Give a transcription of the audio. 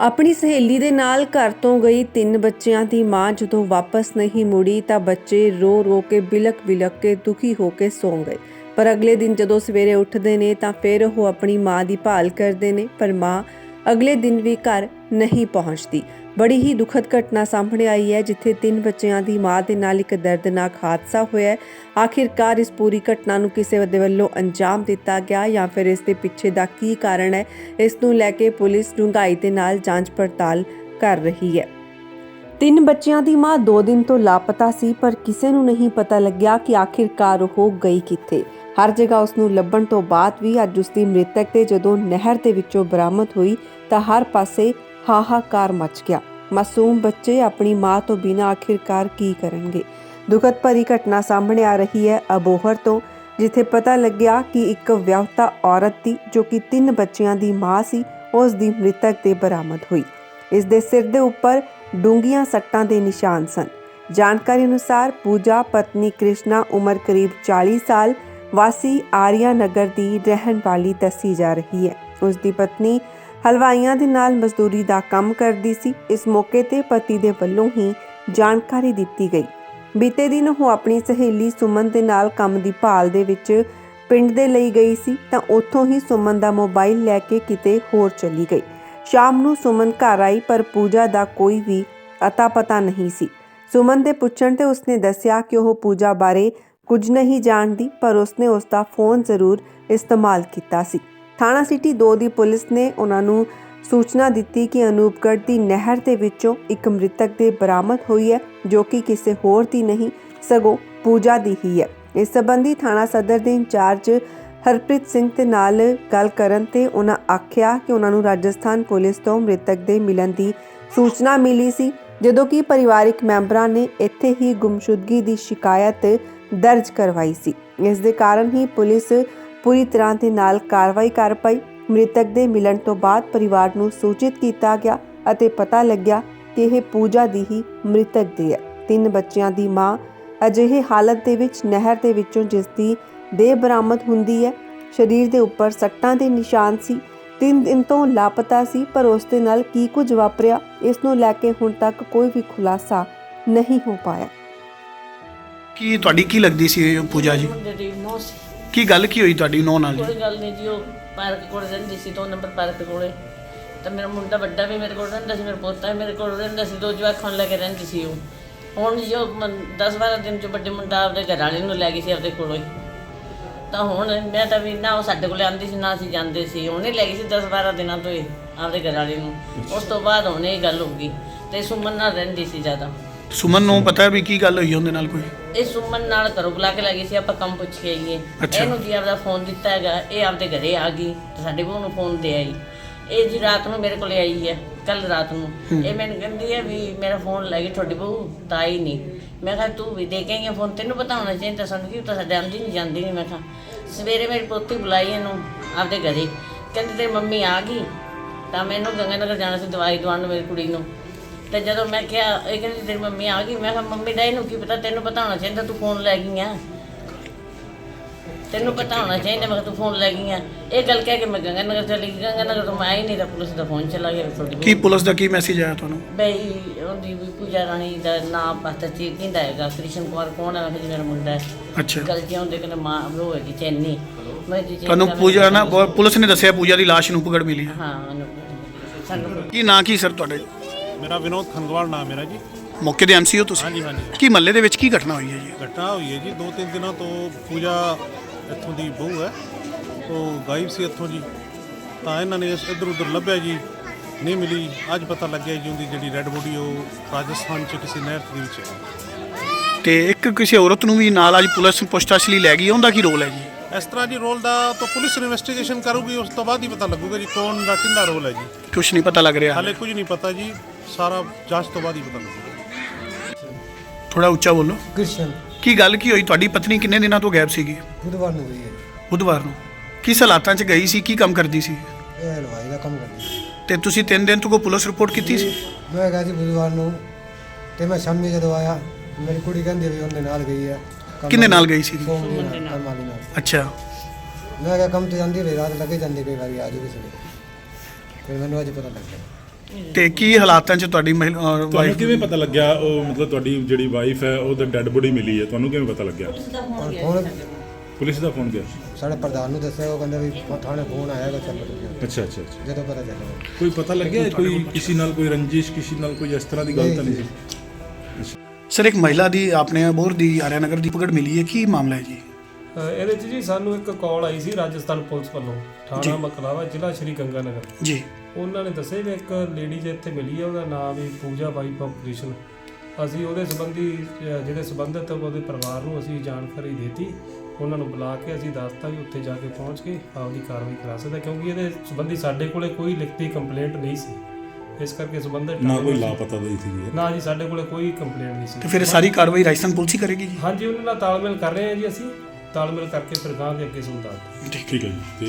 ਆਪਣੀ ਸਹੇਲੀ ਦੇ ਨਾਲ ਘਰ ਤੋਂ ਗਈ ਤਿੰਨ ਬੱਚਿਆਂ ਦੀ ਮਾਂ ਜਦੋਂ ਵਾਪਸ ਨਹੀਂ ਮੁੜੀ ਤਾਂ ਬੱਚੇ ਰੋ ਰੋ ਕੇ ਬਿਲਕ ਬਿਲਕ ਕੇ ਦੁਖੀ ਹੋ ਕੇ ਸੌਂ ਗਏ। ਪਰ ਅਗਲੇ ਦਿਨ ਜਦੋਂ ਸਵੇਰੇ ਉੱਠਦੇ ਨੇ ਤਾਂ ਫਿਰ ਉਹ ਆਪਣੀ ਮਾਂ ਦੀ ਭਾਲ ਕਰਦੇ ਨੇ ਪਰ ਮਾਂ ਅਗਲੇ ਦਿਨ ਵੀ ਘਰ ਨਹੀਂ ਪਹੁੰਚਦੀ। ਬੜੀ ਹੀ ਦੁਖਦ ਘਟਨਾ ਸਾਹਮਣੇ ਆਈ ਹੈ, ਜਿੱਥੇ ਤਿੰਨ ਬੱਚਿਆਂ ਦੀ ਮਾਂ ਦੇ ਨਾਲ ਇੱਕ ਦਰਦਨਾਕ ਹਾਦਸਾ ਹੋਇਆ ਹੈ। ਆਖਿਰਕਾਰ ਇਸ ਪੂਰੀ ਘਟਨਾ ਨੂੰ ਕਿਸੇ ਦੇ ਵੱਲੋਂ ਅੰਜਾਮ ਦਿੱਤਾ ਗਿਆ ਜਾਂ ਫਿਰ ਇਸ ਦੇ ਪਿੱਛੇ ਦਾ ਕੀ ਕਾਰਨ ਹੈ, ਇਸ ਨੂੰ ਲੈ ਕੇ ਪੁਲਿਸ ਡੂੰਘਾਈ ਦੇ ਨਾਲ ਜਾਂਚ ਪੜਤਾਲ ਕਰ ਰਹੀ ਹੈ। ਤਿੰਨ ਬੱਚਿਆਂ ਦੀ ਮਾਂ 2 ਦਿਨ ਤੋਂ ਲਾਪਤਾ ਸੀ, ਪਰ ਕਿਸੇ ਨੂੰ ਨਹੀਂ ਪਤਾ ਲੱਗਿਆ ਕਿ ਆਖਿਰਕਾਰ ਉਹ ਗਈ ਕਿੱਥੇ। ਹਰ ਜਗ੍ਹਾ ਉਸ ਨੂੰ ਲੱਭਣ ਤੋਂ ਬਾਅਦ ਵੀ ਅੱਜ ਉਸ ਦੀ ਮ੍ਰਿਤਕ ਤੇ ਜਦੋਂ ਨਹਿਰ ਦੇ ਵਿੱਚੋਂ ਬਰਾਮਦ ਹੋਈ ਤਾਂ ਹਰ ਪਾਸੇ ਹਾਹਾਕਾਰ ਮਚ ਗਿਆ। ਮਾਸੂਮ ਬੱਚੇ ਆਪਣੀ ਮਾਂ ਤੋਂ ਬਿਨਾਂ ਆਖਿਰਕਾਰ ਕੀ ਕਰਨਗੇ? ਦੁਖਦ ਭਰੀ ਘਟਨਾ ਸਾਹਮਣੇ ਆ ਰਹੀ ਹੈ ਅਬੋਹਰ ਤੋਂ, ਜਿੱਥੇ ਪਤਾ ਲੱਗਿਆ ਕਿ ਇੱਕ ਵਿਆਹੁਤਾ ਔਰਤ ਦੀ, ਜੋ ਕਿ ਤਿੰਨ ਬੱਚਿਆਂ ਦੀ ਮਾਂ ਸੀ ਉਸ ਦੀ ਮ੍ਰਿਤਕ ਤੇ ਬਰਾਮਦ ਹੋਈ। ਇਸ ਦੇ ਸਿਰ ਦੇ ਉੱਪਰ ਡੂੰਘੀਆਂ ਸੱਟਾਂ ਦੇ ਨਿਸ਼ਾਨ ਸਨ। ਜਾਣਕਾਰੀ ਅਨੁਸਾਰ ਪੂਜਾ ਪਤਨੀ ਕ੍ਰਿਸ਼ਨਾ ਉਮਰ ਕਰੀਬ 40 ਸਾਲ ਵਾਸੀ ਆਰੀਆ ਨਗਰ ਦੀ ਰਹਿਣ ਵਾਲੀ ਦੱਸੀ ਜਾ ਰਹੀ ਹੈ। ਉਸ ਦੀ ਪਤਨੀ ਹਲਵਾਈਆਂ ਦੇ ਨਾਲ ਮਜ਼ਦੂਰੀ ਦਾ ਕੰਮ ਕਰਦੀ ਸੀ। ਇਸ ਮੌਕੇ ਤੇ ਪਤੀ ਦੇ ਵੱਲੋਂ ਹੀ ਜਾਣਕਾਰੀ ਦਿੱਤੀ ਗਈ। ਬੀਤੇ ਦਿਨ ਉਹ ਆਪਣੀ ਸਹੇਲੀ ਸੁਮਨ ਦੇ ਨਾਲ ਕੰਮ ਦੀ ਭਾਲ ਦੇ ਵਿੱਚ ਪਿੰਡ ਦੇ ਲਈ ਗਈ ਸੀ ਤਾਂ ਉੱਥੋਂ ਹੀ ਸੁਮਨ ਦਾ ਮੋਬਾਈਲ ਲੈ ਕੇ ਕਿਤੇ ਹੋਰ ਚਲੀ ਗਈ। ਸ਼ਾਮ ਨੂੰ ਸੁਮਨ ਘਰ ਆਈ ਪਰ ਪੂਜਾ ਦਾ ਕੋਈ ਵੀ ਅਤਾ ਪਤਾ ਨਹੀਂ ਸੀ। ਸੁਮਨ ਦੇ ਪੁੱਛਣ ਤੇ ਉਸਨੇ ਦੱਸਿਆ ਕਿ ਉਹ ਪੂਜਾ ਬਾਰੇ ਕੁਝ ਨਹੀਂ ਜਾਣਦੀ, ਪਰ ਉਸਨੇ ਉਸ ਦਾ ਫੋਨ ਜ਼ਰੂਰ ਇਸਤੇਮਾਲ ਕੀਤਾ ਸੀ। ਥਾਣਾ ਸਿਟੀ 2 ਦੀ ਪੁਲਿਸ ਨੇ ਉਹਨਾਂ ਨੂੰ ਸੂਚਨਾ ਦਿੱਤੀ ਕਿ ਅਨੂਪਗੜ੍ਹ ਦੀ ਨਹਿਰ ਦੇ ਵਿੱਚੋਂ ਇੱਕ ਮ੍ਰਿਤਕ ਦੇ ਬਰਾਮਦ ਹੋਈ ਹੈ, ਜੋ ਕਿ ਕਿਸੇ ਹੋਰ ਦੀ ਨਹੀਂ, ਸਗੋਂ ਪੂਜਾ ਦੀ ਹੀ ਹੈ। ਇਸ ਸੰਬੰਧੀ ਥਾਣਾ ਸਦਰ ਦੇ ਇੰਚਾਰਜ ਹਰਪ੍ਰੀਤ ਸਿੰਘ ਦੇ ਨਾਲ ਗੱਲ ਕਰਨ ਤੇ ਉਹਨਾਂ ਆਖਿਆ ਕਿ ਉਹਨਾਂ ਨੂੰ ਰਾਜਸਥਾਨ ਪੁਲਿਸ ਤੋਂ ਮ੍ਰਿਤਕ ਦੇ ਮਿਲਣ ਦੀ ਸੂਚਨਾ ਮਿਲੀ ਸੀ, ਜਦੋਂ ਕਿ ਪਰਿਵਾਰਕ ਮੈਂਬਰਾਂ ਨੇ ਇੱਥੇ ਹੀ ਗੁੰਮਸ਼ੁਦਗੀ ਦੀ ਸ਼ਿਕਾਇਤ ਦਰਜ ਕਰਵਾਈ ਸੀ। ਇਸ ਦੇ ਕਾਰਨ ਹੀ ਪੁਲਿਸ ਪੂਰੀ ਤਰ੍ਹਾਂ ਦੇ ਨਾਲ ਕਾਰਵਾਈ ਕਰ ਪਈ। ਮ੍ਰਿਤਕ ਦੇ ਮਿਲਣ ਤੋਂ ਬਾਅਦ ਪਰਿਵਾਰ ਨੂੰ ਸੂਚਿਤ ਕੀਤਾ ਗਿਆ ਅਤੇ ਪਤਾ ਲੱਗਿਆ ਕਿ ਇਹ ਪੂਜਾ ਦੀ ਹੀ ਮ੍ਰਿਤਕ ਦੀ ਹੈ। ਤਿੰਨ ਬੱਚਿਆਂ ਦੀ ਮਾਂ ਅਜਿਹੇ ਹਾਲਤ ਦੇ ਵਿੱਚ ਨਹਿਰ ਦੇ ਵਿੱਚੋਂ ਜਿਸ ਦੀ ਦੇਹ ਬਰਾਮਦ ਹੁੰਦੀ ਹੈ, ਸਰੀਰ ਦੇ ਉੱਪਰ ਸੱਟਾਂ ਦੇ ਨਿਸ਼ਾਨ ਸੀ। ਤਿੰਨ ਦਿਨ ਤੋਂ ਲਾਪਤਾ ਸੀ, ਪਰ ਉਸ ਦੇ ਨਾਲ ਕੀ ਕੁਝ ਵਾਪਰਿਆ, ਇਸ ਨੂੰ ਲੈ ਕੇ ਹੁਣ ਤੱਕ ਕੋਈ ਵੀ ਖੁਲਾਸਾ ਨਹੀਂ ਹੋ ਪਾਇਆ। ਕੀ ਤੁਹਾਡੀ ਕੀ ਲੱਗਦੀ ਸੀ ਇਹ ਪੂਜਾ ਜੀ? ਮੁੰਡੇ ਦੀ ਨੌ ਸੀ। ਕੀ ਗੱਲ ਕੀ ਹੋਈ ਤੁਹਾਡੀ ਨੌ ਨਾਲ ਜੀ? ਕੋਈ ਗੱਲ ਨਹੀਂ ਜੀ ਉਹ ਪਾਰਕ ਕੋਲ ਰਹਿੰਦੀ ਸੀ ਦੋ ਨੰਬਰ ਪਾਰਕ ਕੋਲੇ। ਤਾਂ ਮੇਰਾ ਮੁੰਡਾ ਵੱਡਾ ਵੀ ਮੇਰੇ ਕੋਲ ਰਹਿੰਦਾ ਸੀ ਮੇਰਾ ਪੋਤਾ ਵੀ ਮੇਰੇ ਕੋਲ ਰਹਿੰਦਾ ਸੀ ਦੋ ਜਵਾਕਾਂ ਨੂੰ ਲੈ ਕੇ ਰਹਿੰਦੀ ਸੀ ਉਹ। ਹੁਣ ਜੋ 10-12 ਦਿਨ ਚ ਵੱਡੇ ਮੁੰਡਾ ਆਪਦੇ ਘਰ ਵਾਲੇ ਨੂੰ ਲੈ ਗਈ ਸੀ ਆਪਦੇ ਕੋਲੋਂ ਹੀ। ਤਾਂ ਹੁਣ ਮੈਂ ਤਾਂ ਵੀ ਨਾ ਉਹ ਸਾਡੇ ਕੋਲੇ ਆਂਦੀ ਸੀ ਨਾ ਅਸੀਂ ਜਾਂਦੇ ਸੀ। ਉਹਨੇ ਲੈ ਗਈ ਸੀ 10-12 ਦਿਨਾਂ ਤੋਂ ਹੀ ਆਪਦੇ ਘਰ ਵਾਲੇ ਨੂੰ। ਉਸ ਤੋਂ ਬਾਅਦ ਹੁਣ ਇਹ ਗੱਲ ਹੋ ਗਈ। ਤੇ ਸੁਮਨ ਨਾਲ ਰਹਿੰਦੀ ਸੀ ਜ਼ਿਆਦਾ। ਸੁਮਨ ਨੂੰ ਪਤਾ ਵੀ ਕੀ ਗੱਲ ਹੋਈ ਉਹਦੇ ਨਾਲ ਕੋਈ? ਇਹ ਸੁਮਨ ਨਾਲ ਘਰੋਂ ਬੁਲਾ ਕੇ ਲੱਗੀ ਸੀ ਆਪਾਂ ਕੰਮ ਪੁੱਛ ਕੇ ਆਈਏ। ਅੱਛਾ। ਇਹਨੂੰ ਜੀ ਆਪਦਾ ਫੋਨ ਦਿੱਤਾ ਹੈਗਾ ਇਹ ਆਪਦੇ ਘਰੇ ਆ ਗਈ ਤੇ ਸਾਡੇ ਕੋਲ ਨੂੰ ਫੋਨ ਦੇ ਆਈ। ਇਹ ਜੀ ਰਾਤ ਨੂੰ ਮੇਰੇ ਕੋਲੇ ਆਈ ਹੈ ਕੱਲ ਰਾਤ ਨੂੰ। ਇਹ ਮੈਨੂੰ ਕਹਿੰਦੀ ਹੈ ਵੀ ਮੇਰਾ ਫੋਨ ਲੈ ਗਈ ਤੁਹਾਡੀ ਬਹੂ ਤਾਂ ਆਈ ਨਹੀਂ। ਮੈਂ ਕਿਹਾ ਤੂੰ ਵੀ ਦੇ ਕੇ ਆਈ ਹੈ ਫੋਨ ਤੈਨੂੰ ਪਤਾ ਹੋਣਾ ਚਾਹੀਦਾ ਸਾਨੂੰ ਕੀ ਤਾਂ ਸਾਡੇ ਆਂਦੀ ਨਹੀਂ ਜਾਂਦੀ ਨਹੀਂ। ਮੈਂ ਕਿਹਾ ਸਵੇਰੇ ਮੇਰੀ ਪੋਤੀ ਬੁਲਾਈ ਇਹਨੂੰ ਆਪਦੇ ਘਰੇ। ਕਹਿੰਦੀ ਤੇਰੀ ਮੰਮੀ ਆ ਗਈ ਤਾਂ ਮੈਨੂੰ ਗੰਗਾਨਗਰ ਜਾਣਾ ਸੀ ਦਵਾਈ ਦਵਾਉਣ ਨੂੰ ਮੇਰੀ ਕੁੜੀ ਨੂੰ। ਤੇ ਜਦੋਂ ਮੈਂ ਕਿਹਾ ਇਹ ਕਹਿੰਦੀ ਤੇਰੀ ਮੰਮੀ ਆ ਗਈ। ਮੈਂ ਕਿਹਾ ਮੰਮੀ ਦਾ ਇਹਨੂੰ ਕੀ ਪਤਾ? ਤੈਨੂੰ ਪਤਾ ਹੋਣਾ ਚਾਹੀਦਾ ਤੂੰ ਫੋਨ ਲੈ ਗਈ ਆ ਤੈਨੂੰ ਪਤਾ ਹੋਣਾ ਚਾਹੀਦਾ ਮੈਂ ਕਿਹਾ ਤੂੰ ਫੋਨ ਲੈ ਗਈ ਆ ਇਹ ਗੱਲ ਕਹਿ ਕੇ ਮੈਂ ਗੰਗਾ ਨਗਰ ਚਲੀ ਗਈ। ਗੰਗਾ ਨਗਰ ਤੋਂ ਮੈਂ ਆਈ ਨਹੀਂ ਤਾਂ ਪੁਲਿਸ ਦਾ ਫੋਨ ਚਲਾ ਗਿਆ ਤੁਹਾਡੀ ਕੀ ਪੁਲਿਸ ਦਾ ਕੀ ਮੈਸੇਜ ਆਇਆ ਤੁਹਾਨੂੰ? ਬਈ ਉਹਦੀ ਵੀ ਪੂਜਾ ਰਾਣੀ ਦਾ ਨਾਮ ਪਤਾ ਚੀ ਕਿੰਦਾ ਹੈਗਾ ਕ੍ਰਿਸ਼ਨ ਕੁਮਾਰ ਕੌਣ ਹੈ? ਮੈਂ ਕਿਹਾ ਜੀ ਮੇਰਾ ਮੁੰਡਾ ਹੈ। ਅੱਛਾ। ਗੱਲ ਜਿਉਂ ਦੇ ਕਹਿੰਦੇ ਮਾਂ ਉਹ ਹੈਗੀ ਚੈਨੀ। ਮੈਂ ਜੀ ਚੈਨੀ ਤੁਹਾਨੂੰ ਪੂਜਾ ਨਾ ਪੁਲਿਸ ਨੇ ਦੱਸਿਆ ਪੂਜਾ ਦੀ ਲਾਸ਼ ਨੂੰ ਪਕੜ ਮਿਲੀ ਹੈ। ਹਾਂ ਉਹਨੂੰ- ਸਾਨੂੰ ਕੀ ਨਾਂ ਕੀ ਸਰ ਤੁਹਾਡੇ? ਮੇਰਾ ਵਿਨੋਦ ਖੰਗਵਾਲ ਨਾਮ ਮੇਰਾ ਜੀ। ਮੌਕੇ ਦੇ ਐਮਸੀ ਹੋ ਤੁਸੀਂ? ਹਾਂਜੀ ਹਾਂਜੀ। ਕੀ ਮਹੱਲੇ ਦੇ ਵਿੱਚ ਕੀ ਘਟਨਾ ਹੋਈ ਹੈ ਜੀ? ਘਟਨਾ ਹੋਈ ਹੈ ਜੀ ਦੋ ਤਿੰਨ ਦਿਨਾਂ ਤੋਂ ਪੂਜਾ ਇੱਥੋਂ ਦੀ ਬਹੂ ਹੈ ਉਹ ਗਾਇਬ ਸੀ ਇੱਥੋਂ ਜੀ। ਤਾਂ ਇਹਨਾਂ ਨੇ ਇੱਧਰ ਉੱਧਰ ਲੱਭਿਆ ਜੀ ਨਹੀਂ ਮਿਲੀ। ਅੱਜ ਪਤਾ ਲੱਗਿਆ ਜੀ ਉਹਦੀ ਜਿਹੜੀ ਰੈੱਡ ਬੋਡੀ ਉਹ ਰਾਜਸਥਾਨ ਚ ਕਿਸੇ ਨਹਿਰ ਦੇ ਵਿੱਚ ਹੈ। ਤੇ ਇੱਕ ਕਿਸੇ ਔਰਤ ਨੂੰ ਵੀ ਨਾਲ ਅੱਜ ਪੁਲਿਸ ਪੁੱਛਤਾਛ ਲਈ ਲੈ ਗਈ ਉਹਦਾ ਕੀ ਰੋਲ ਹੈ ਜੀ? ਇਸ ਤਰ੍ਹਾਂ ਜੀ ਰੋਲ ਦਾ ਤਾਂ ਪੁਲਿਸ ਇਨਵੈਸਟੀਗੇਸ਼ਨ ਕਰੂਗੀ ਉਸ ਤੋਂ ਬਾਅਦ ਹੀ ਪਤਾ ਲੱਗੂਗਾ ਜੀ ਕੌਣ ਦਾ ਕਿੰਦਾ ਰੋਲ ਹੈ ਜੀ। ਕੁਛ ਨਹੀਂ ਪਤਾ ਲੱਗ ਰਿਹਾ। ਹਾਲੇ ਕੁਝ ਨਹੀਂ ਪਤਾ ਜੀ। ਸਾਰਾ ਜਾਂਚ ਤੋਂ ਬਾਅਦ ਹੀ ਪਤਾ ਲੱਗੂਗਾ। ਥੋੜਾ ਉੱਚਾ ਬੋਲੋ। ਕ੍ਰਿਸ਼ਨ। ਕੀ ਗੱਲ ਕੀ ਹੋਈ? ਤੁਹਾਡੀ ਪਤਨੀ ਕਿੰਨੇ ਦਿਨਾਂ ਤੋਂ ਗਾਇਬ ਸੀਗੀ? ਬੁੱਧਵਾਰ ਨੂੰ ਗਈ ਹੈ। ਬੁੱਧਵਾਰ ਨੂੰ। ਕਿਸ ਹਾਲਾਤਾਂ 'ਚ ਗਈ ਸੀ? ਕੀ ਕੰਮ ਕਰਦੀ ਸੀ? ਇਹ ਹਲਵਾਈ ਦਾ ਕੰਮ ਕਰਦੀ ਸੀ। ਤੇ ਤੁਸੀਂ ਤਿੰਨ ਦਿਨ ਤੋਂ ਕੋ ਪੁਲਿਸ ਰਿਪੋਰਟ ਕੀਤੀ ਸੀ? ਮੈਂ ਗਿਆ ਸੀ ਬੁੱਧਵਾਰ ਨੂੰ ਤੇ ਮੈਂ ਸ਼ਾਮੀ ਜਦੋਂ ਆਇਆ ਮੇਰੀ ਕੁੜੀ ਕਹਿੰਦੀ ਵੀ ਉਹਦੇ ਨਾਲ ਗਈ ਹੈ। ਕੰਮ ਕਿਹਦੇ ਨਾਲ ਗਈ ਸੀ? ਸੋਮ ਦੇ ਨਾਲ ਕੰਮ ਵਾਲੀ ਨਾਲ। ਅੱਛਾ। ਮੈਂ ਕਿਹਾ ਕੰਮ ਤੇ ਜਾਂਦੀ ਰਹੀ ਰਾਤ ਲੱਗੇ ਜਾਂਦੀ ਕਈ ਵਾਰੀ ਆ ਜੂਗੀ ਸਵੇਰੇ ਫਿਰ ਮੈਨੂੰ ਅੱਜ ਪਤਾ ਲੱਗਿਆ। ਤੇ ਕੀ ਹਾਲਾਤਾਂ 'ਚ ਤੁਹਾਡੀ ਤੁਹਾਨੂੰ ਵਾਈਫ ਕਿਵੇਂ ਪਤਾ ਲੱਗਿਆ? ਉਹ ਮਤਲਬ ਤੁਹਾਡੀ ਜਿਹੜੀ ਵਾਈਫ ਹੈ ਉਹਦਾ ਡੈੱਡ ਬੋਡੀ ਮਿਲੀ ਹੈ। ਤੁਹਾਨੂੰ ਕਿਵੇਂ ਪਤਾ ਲੱਗਿਆ? ਹੁਣ ਪੁਲਿਸ ਦਾ ਫੋਨ ਗਿਆ? ਸਾਡੇ ਪ੍ਰਧਾਨ ਨੂੰ ਦੱਸਿਆ ਉਹ ਕਹਿੰਦਾ ਵੀ ਥਾਣੇ ਫੋਨ ਆਇਆ ਕਿ ਚੱਲ ਅੱਛਾ ਅੱਛਾ ਅੱਛਾ। ਜਦੋਂ ਪਤਾ ਚੱਲਿਆ। ਕੋਈ ਪਤਾ ਲੱਗਿਆ ਕੋਈ ਕਿਸੇ ਨਾਲ ਕੋਈ ਰੰਜਿਸ਼ ਕਿਸੇ ਨਾਲ ਕੋਈ ਇਸ ਤਰ੍ਹਾਂ ਦੀ ਗੱਲ ਤਾਂ ਨਹੀਂ ਸੀ? ਸਰ ਇੱਕ ਮਹਿਲਾ ਦੀ ਆਪਣੇ ਅਬੋਰ ਦੀ ਆਰਿਆ ਨਗਰ ਦੀ ਪਕੜ ਮਿਲੀ ਹੈ। ਕੀ ਮਾਮਲਾ ਹੈ ਜੀ? ਅ, ਇਹਦੇ 'ਚ ਜੀ ਸਾਨੂੰ ਇੱਕ ਕਾਲ ਆਈ ਸੀ ਰਾਜਸਥਾਨ ਪੁਲਿਸ ਵੱਲੋਂ ਥਾਣਾ ਮਕਲਾਵਾ ਜ਼ਿਲ੍ਹਾ ਸ਼੍ਰੀ ਗੰਗਾਨਗਰ। ਜੀ। ਉਹਨਾਂ ਨੇ ਦੱਸਿਆ ਵੀ ਇੱਕ ਲੇਡੀ ਜੇ ਇੱਥੇ ਮਿਲੀ ਹੈ ਉਹਦਾ ਨਾਮ ਵੀ ਪੂਜਾ ਵਾਈਫ ਆਫ ਕ੍ਰਿਸ਼ਨ ਅਸੀਂ ਉਹਦੇ ਸੰਬੰਧੀ ਜਿਹੜੇ ਸੰਬੰਧਿਤ ਉਹਦੇ ਪਰਿਵਾਰ ਨੂੰ ਅਸੀਂ ਜਾਣਕਾਰੀ ਦਿੱਤੀ। ਉਹਨਾਂ ਨੂੰ ਬੁਲਾ ਕੇ ਅਸੀਂ ਦੱਸਤਾ ਵੀ ਉੱਥੇ ਜਾ ਕੇ ਪਹੁੰਚ ਕੇ ਆਪਦੀ ਕਾਰਵਾਈ ਕਰਾ ਸਕਦਾ ਕਿਉਂਕਿ ਇਹਦੇ ਸੰਬੰਧੀ ਸਾਡੇ ਕੋਲੇ ਕੋਈ ਲਿਖਤੀ ਕੰਪਲੇਂਟ ਨਹੀਂ ਸੀ। ਇਸ ਕਰਕੇ ਸੰਬੰਧਿਤ ਨਾ ਕੋਈ ਲਾਪਤਾ ਦੀ ਸੀ ਨਾ ਜੀ ਸਾਡੇ ਕੋਲੇ ਕੋਈ ਕੰਪਲੇਂਟ ਨਹੀਂ ਸੀ। ਤੇ ਫਿਰ ਸਾਰੀ ਕਾਰਵਾਈ ਰਾਜਸਥਾਨ ਪੁਲਿਸ ਹੀ ਕਰੇਗੀ? ਜੀ ਹਾਂਜੀ ਉਹਨਾਂ ਨਾਲ ਤਾਲਮੇਲ ਕਰ ਰਹੇ ਹਾਂ ਜੀ ਅਸੀਂ। ਤਾਲਮੇਲ ਕਰਕੇ ਫਿਰ ਗਾਂ ਦੇ ਅੱਗੇ ਤੁਹਾਨੂੰ ਦੱਸ ਦਿਆਂਗੇ। ਠੀਕ ਹੈ ਜੀ